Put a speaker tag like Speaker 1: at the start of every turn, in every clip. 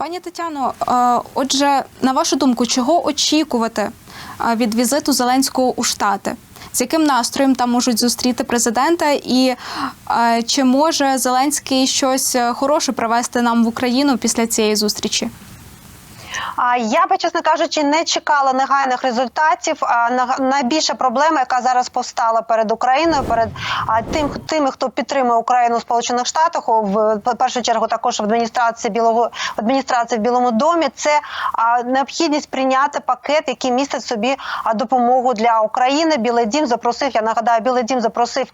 Speaker 1: Пані Тетяно, е, отже, на вашу думку, чого очікувати е, від візиту Зеленського у Штати? З яким настроєм там можуть зустріти президента, і е, чи може Зеленський щось хороше привезти нам в Україну після цієї зустрічі?
Speaker 2: Я би, чесно кажучи, не чекала негайних результатів. Найбільша проблема, яка зараз повстала перед Україною, перед тим, тими, хто підтримує Україну в Сполучених Штатах, в першу чергу також в адміністрації білого адміністрації в Білому домі, це необхідність прийняти пакет, який містить в собі допомогу для України. Білий дім запросив. Я нагадаю, Білий дім запросив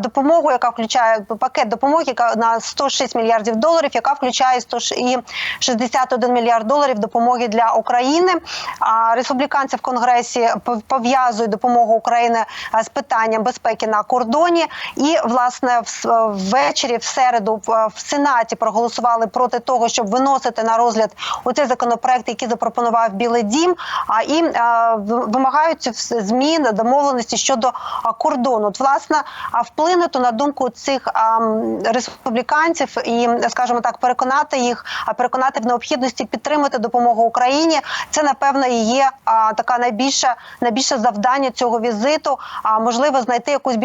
Speaker 2: допомогу, яка включає пакет допомоги, яка на 106 мільярдів доларів, яка включає 100 ж- і 61 мільярд доларів допомоги для України. А республіканці в конгресі пов'язують допомогу України з питанням безпеки на кордоні. І власне ввечері, в середу, в в сенаті проголосували проти того, щоб виносити на розгляд оцей законопроект, який запропонував Білий Дім. А і вимагають змін домовленості щодо кордону. От, власне, вплинути на думку цих республіканців і, скажімо так, переконати їх, а переконати в необхідності підтримати допомогу Україні. Це напевно і є а, така найбільша найбільше завдання цього візиту. А можливо, знайти якусь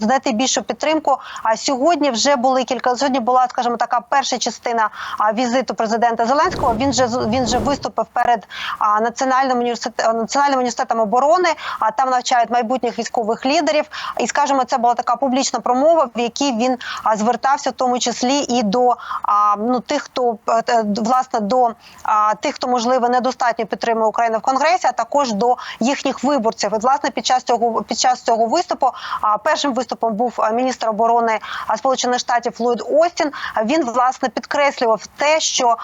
Speaker 2: знайти більшу підтримку. А сьогодні вже були кілька сьогодні була, скажімо, така перша частина а, візиту президента Зеленського. Він же він же виступив перед а, національним університетом національним університетом оборони. А там навчають майбутніх військових лідерів. І скажімо, це була така публічна промова, в якій він а, звертався, в тому числі і до а, ну тих, хто е, власне до а, тих, хто можливо недостатньо підтримує Україну в конгресі, а також до їхніх виборців. І власне під час цього під час цього виступу а, першим виступом був міністр оборони Сполучених Штатів Ллойд Остін. Він власне підкреслював те, що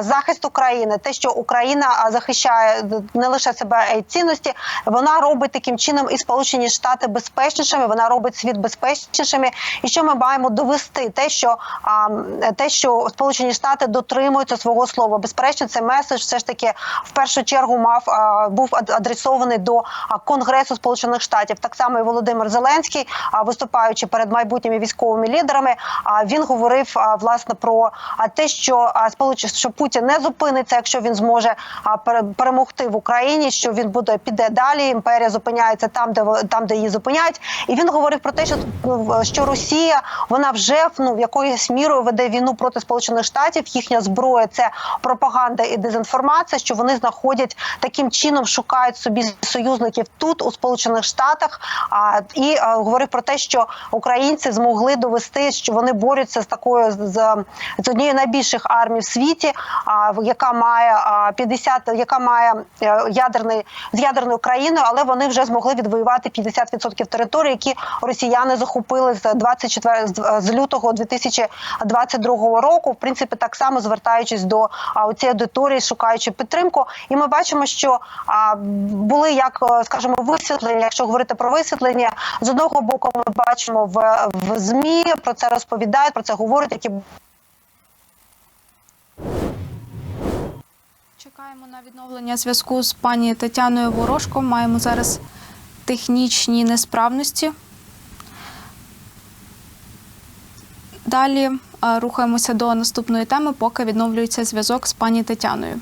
Speaker 2: захист України, те, що Україна захищає не лише себе, а й цінності, вона робить таким чином і Сполучені Штати безпечнішими. Вона робить світ безпечнішими. І що ми маємо довести? Те, що те, що Сполучені Штати дотримуються свого слова. Безперечно, цей меседж все ж таки в першу чергу мав був ад- адресований до Конгресу Сполучених Штатів. Так само і Володимир Зеленський, виступаючи перед майбутніми військовими лідерами, він говорив власне про те, що що Путін не зупиниться, якщо він зможе перемогти в Україні, що він буде піде далі. Імперія зупиняється там, де там, де її зупинять. І він говорив про те, що що Росія вона вже ну якоюсь мірою веде війну проти Сполучених Штатів. Їхня зброя це пропаганда і дезінформація. Що вони знаходять таким чином, шукають собі союзників тут у Сполучених Штатах. А і а, говорив про те, що українці змогли довести, що вони борються з такою з, з однією найбільших армій в світі, а, яка має а, 50, яка має е, ядерний з ядерною країною, але вони вже змогли відвоювати 50% території, які росіяни захопили з 24 з- з лютого 2022 року. В принципі, так само звертаючись до цієї аудиторії, шукаючи підтримку. І ми бачимо, що а, були як е, скажімо, висвітлення. Якщо говорити про висвітлення, з одного боку ми бачимо в, в змі про це розповідають, про це говорять, які
Speaker 1: Чекаємо на відновлення зв'язку з пані Тетяною Ворожко. Маємо зараз технічні несправності. Далі е, рухаємося до наступної теми, поки відновлюється зв'язок з пані Тетяною.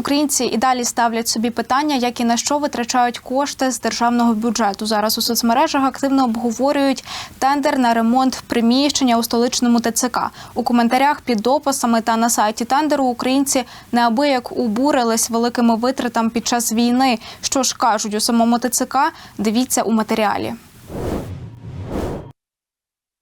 Speaker 1: Українці і далі ставлять собі питання, як і на що витрачають кошти з державного бюджету. Зараз у соцмережах активно обговорюють тендер на ремонт приміщення у столичному ТЦК. У коментарях під дописами та на сайті тендеру українці неабияк убурились великими витратами під час війни. Що ж кажуть у самому ТЦК? Дивіться у матеріалі.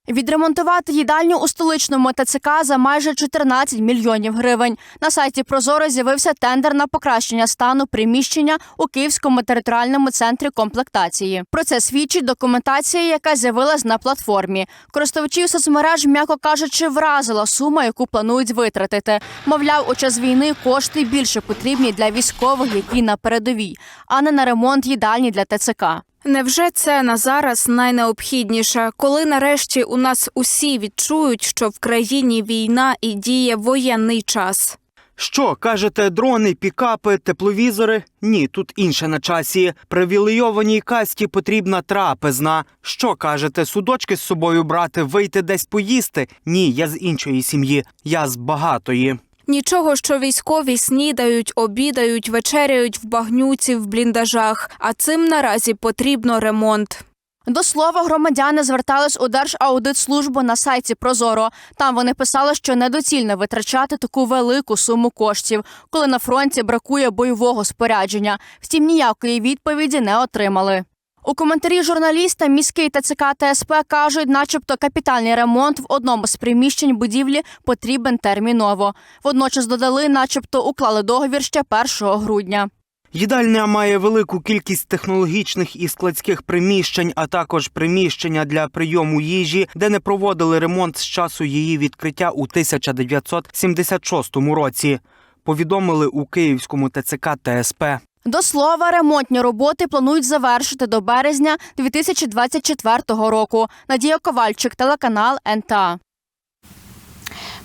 Speaker 3: Відремонтувати їдальню у столичному ТЦК за майже 14 мільйонів гривень. На сайті Прозоро з'явився тендер на покращення стану приміщення у Київському територіальному центрі комплектації. Про це свідчить документація, яка з'явилась на платформі. Користувачів соцмереж, м'яко кажучи, вразила сума, яку планують витратити. Мовляв, у час війни кошти більше потрібні для військових, які на передовій, а не на ремонт їдальні для ТЦК.
Speaker 1: Невже це на зараз найнеобхідніше, коли нарешті у нас усі відчують, що в країні війна і діє воєнний час?
Speaker 4: Що кажете, дрони, пікапи, тепловізори? Ні, тут інше на часі. Привілейованій касті потрібна трапезна. Що кажете, судочки з собою брати, вийти десь поїсти? Ні, я з іншої сім'ї, я з багатої.
Speaker 1: Нічого, що військові снідають, обідають, вечеряють в багнюці, в бліндажах. А цим наразі потрібно ремонт.
Speaker 3: До слова, громадяни звертались у Держаудитслужбу на сайті Прозоро. Там вони писали, що недоцільно витрачати таку велику суму коштів, коли на фронті бракує бойового спорядження. Втім, ніякої відповіді не отримали. У коментарі журналіста міський ТЦК та СП кажуть, начебто капітальний ремонт в одному з приміщень будівлі потрібен терміново. Водночас додали, начебто уклали договір ще 1 грудня.
Speaker 4: Їдальня має велику кількість технологічних і складських приміщень, а також приміщення для прийому їжі, де не проводили ремонт з часу її відкриття у 1976 році. Повідомили у Київському ТЦК та СП.
Speaker 3: До слова, ремонтні роботи планують завершити до березня 2024 року. Надія Ковальчик, телеканал НТА.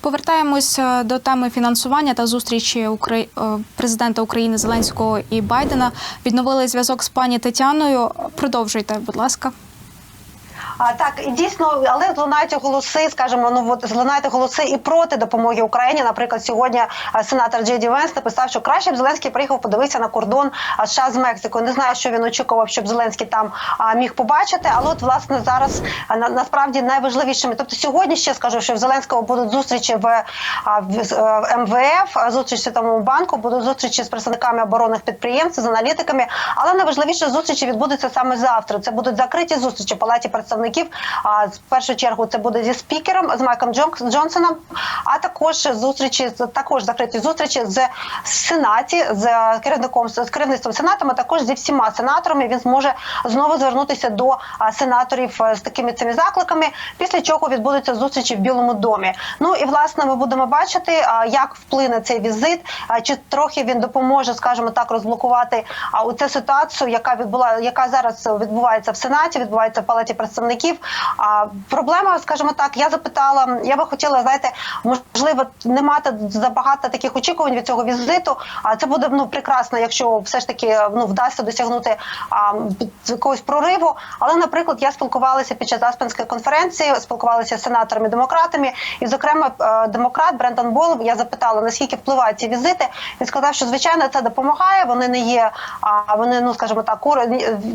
Speaker 1: Повертаємось е, до теми фінансування та зустрічі е, президента України Зеленського і Байдена. Відновили зв'язок з пані Тетяною. Продовжуйте, будь ласка.
Speaker 2: А так і дійсно, але лунають голоси, скажімо, ну от лунають голоси і проти допомоги Україні. Наприклад, сьогодні сенатор Джей Венс написав, що краще б Зеленський приїхав подивитися на кордон США з Мексикою. Не знаю, що він очікував, щоб Зеленський там міг побачити. Але от власне зараз на, насправді найважливішими. Тобто сьогодні ще скажу, що в Зеленського будуть зустрічі в, е, в МВФ, зустріч в Світовому банку, будуть зустрічі з представниками оборонних підприємств, з аналітиками. Але найважливіше зустрічі відбудуться саме завтра. Це будуть закриті зустрічі в палаті представників. А в першу чергу це буде зі спікером з Майком Джонсоном, а також зустрічі з також закриті зустрічі з сенаті з керівником з керівництвом сенатом, а також зі всіма сенаторами. Він зможе знову звернутися до сенаторів е, з такими цими закликами. Після чого відбудуться зустрічі в Білому домі. Ну і власне ми будемо бачити, як вплине цей візит, чи трохи він допоможе, скажімо так, розблокувати у цю ситуацію, яка відбула, яка зараз відбувається в сенаті, відбувається в палаті представників. А проблема, скажімо так, я запитала, я би хотіла, знаєте, можливо, не мати забагато таких очікувань від цього візиту. А це буде ну прекрасно, якщо все ж таки ну вдасться досягнути а, якогось прориву. Але, наприклад, я спілкувалася під час Аспенської конференції, спілкувалася з сенаторами демократами, і, зокрема, е, демократ Брендон Бол, я запитала, наскільки впливають ці візити. Він сказав, що звичайно це допомагає. Вони не є, а вони, ну скажімо так,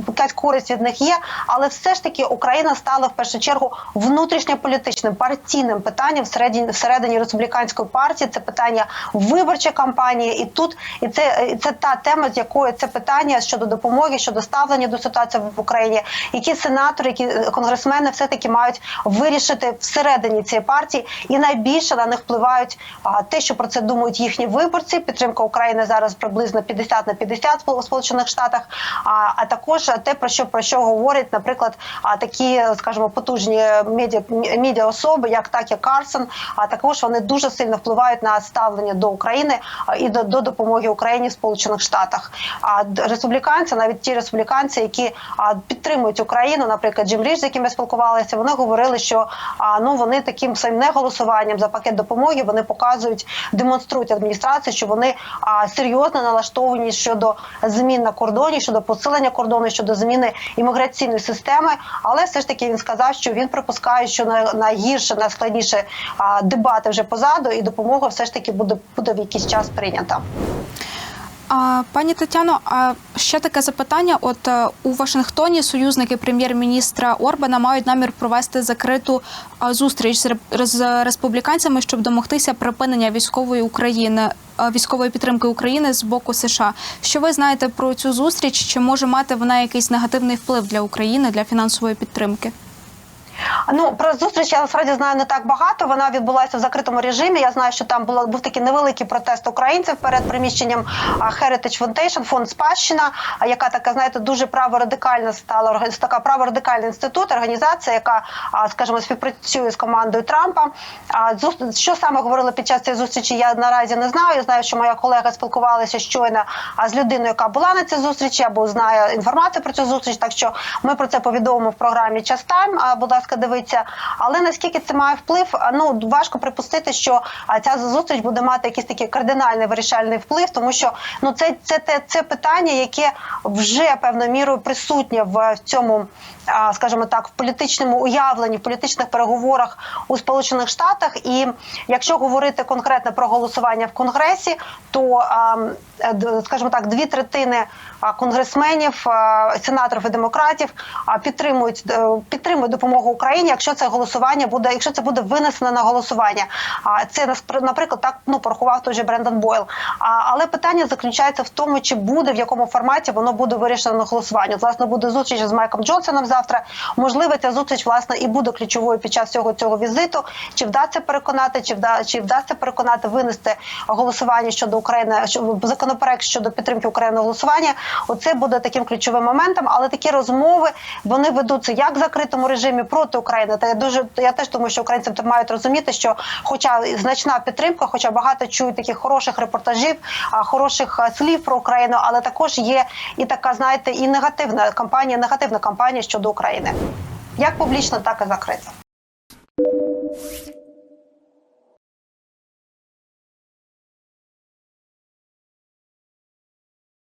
Speaker 2: якась користь від них є, але все ж таки Україна стала в першу чергу внутрішньополітичним партійним питанням всередині всередині республіканської партії. Це питання виборчої кампанії, і тут і це, і це та тема, з якою це питання щодо допомоги, щодо ставлення до ситуації в Україні, які сенатори, які е, конгресмени все таки мають вирішити всередині цієї партії, і найбільше на них впливають а, те, що про це думають їхні виборці. Підтримка України зараз приблизно 50 на 50 в Сполучених Штатах. А, а також те, про що про що говорять, наприклад, а такі, скажімо, потужні медіа особи, як Такі Карсон. А також вони дуже сильно впливають на ставлення до України і до, до допомоги Україні в Сполучених Штатах. А республіканці, навіть ті республіканці, які підтримують Україну, наприклад, Джим Річ, з яким я спілкувалася, вони говорили, що ну вони таким своїм неголосуванням за пакет допомоги вони показують, демонструють адміністрації, що вони серйозно налаштовані щодо змін на кордоні, щодо посилення кордону, щодо зміни імміграційної системи. Але все ж таки він сказав, що він припускає, що на- найгірше, найскладніше дебати вже позаду, і допомога все ж таки буде буде в якийсь час прийнята.
Speaker 1: А, пані Тетяно, а ще таке запитання: от е, у Вашингтоні союзники прем'єр-міністра Орбана мають намір провести закриту зустріч з республіканцями, щоб домогтися припинення військової України. Військової підтримки України з боку США. Що ви знаєте про цю зустріч? Чи може мати вона якийсь негативний вплив для України для фінансової підтримки?
Speaker 2: Ну про зустріч я насправді знаю не так багато. Вона відбулася в закритому режимі. Я знаю, що там було був такий невеликий протест українців перед приміщенням Heritage Foundation, фонд спадщина, яка така, знаєте, дуже праворадикальна стала така праворадикальний інститут, організація, яка, скажімо, співпрацює з командою Трампа. А що саме говорили під час цієї зустрічі? Я наразі не знаю. Я знаю, що моя колега спілкувалася щойно з людиною, яка була на цій зустрічі, або знає інформацію про цю зустріч. Так що ми про це повідомимо в програмі Час Тайм. Будь ласка, дивіться. Але наскільки це має вплив? Ну важко припустити, що ця зустріч буде мати якийсь такий кардинальний вирішальний вплив, тому що ну це це те це питання, яке вже певною мірою присутнє в цьому скажімо так, в політичному уявленні, в політичних переговорах у Сполучених Штатах. І якщо говорити конкретно про голосування в Конгресі, то е, скажімо так, дві третини конгресменів, сенаторів і демократів підтримують е, підтримують допомогу Україні, якщо це голосування буде, якщо це буде винесено на голосування. А це наприклад, так ну порахував той же Брендан Бойл. Але питання заключається в тому, чи буде в якому форматі воно буде вирішено на голосуванні. От, Власне, буде зустріч з Майком Джонсоном завтра. Можливо, ця зустріч власне і буде ключовою під час цього цього візиту. Чи вдасться переконати, чи вда чи вдасться переконати винести голосування щодо України, що законопроект щодо підтримки України голосування. Оце буде таким ключовим моментом. Але такі розмови вони ведуться як в закритому режимі проти України. Та я дуже я теж думаю, що українці це мають розуміти, що, хоча значна підтримка, хоча багато чують таких хороших репортажів, хороших слів про Україну, але також є і така, знаєте, і негативна кампанія, негативна кампанія щодо України, як публічно, так і закрита.